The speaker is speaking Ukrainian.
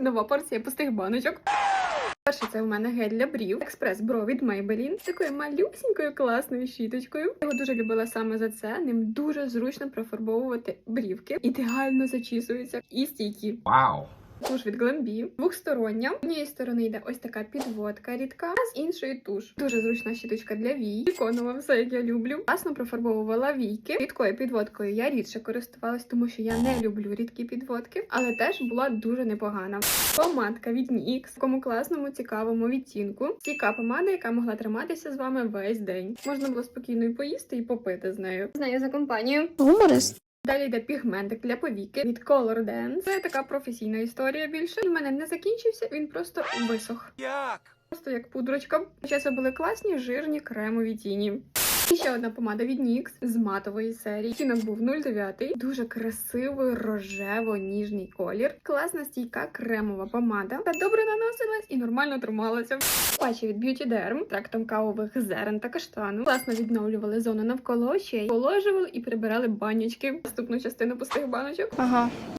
Нова порція пустих баночок. Перше, це у мене гель для брів, експрес бро від Maybelline з такою малюсінькою класною щіточкою. Я його дуже любила саме за це. Ним дуже зручно профарбовувати брівки. Ідеально зачісуються і стійкі. Wow. Туш від Glambi, двохстороння. З однієї сторони йде ось така підводка рідка, а з іншої туш. Дуже зручна щіточка для вій. Виконувала все, як я люблю. Класно профарбовувала війки. Рідкою підводкою я рідше користувалась, тому що я не люблю рідкі підводки, але теж була дуже непогана. Помадка від NYX в такому класному, цікавому відтінку. Стійка помада, яка могла триматися з вами весь день. Можна було спокійно і поїсти, і попити з нею. З нею за компанію. Гуморист. Далі йде пігментик для повіки від Color Dance. Це така професійна історія більше. Він в мене не закінчився, він просто висох. Як? Просто як пудрочка. Хоча це були класні, жирні кремові тіні. І ще одна помада від NYX з матової серії. Тінок був 09. Дуже красивий рожево-ніжний колір. Класна стійка кремова помада. Та добре наносилась і нормально трималася. Патчі від Beauty Derm трактом кавових зерен та каштану. Класно відновлювали зону навколо очей, положували і прибирали банячки. Наступну частину пустих баночок. Ага.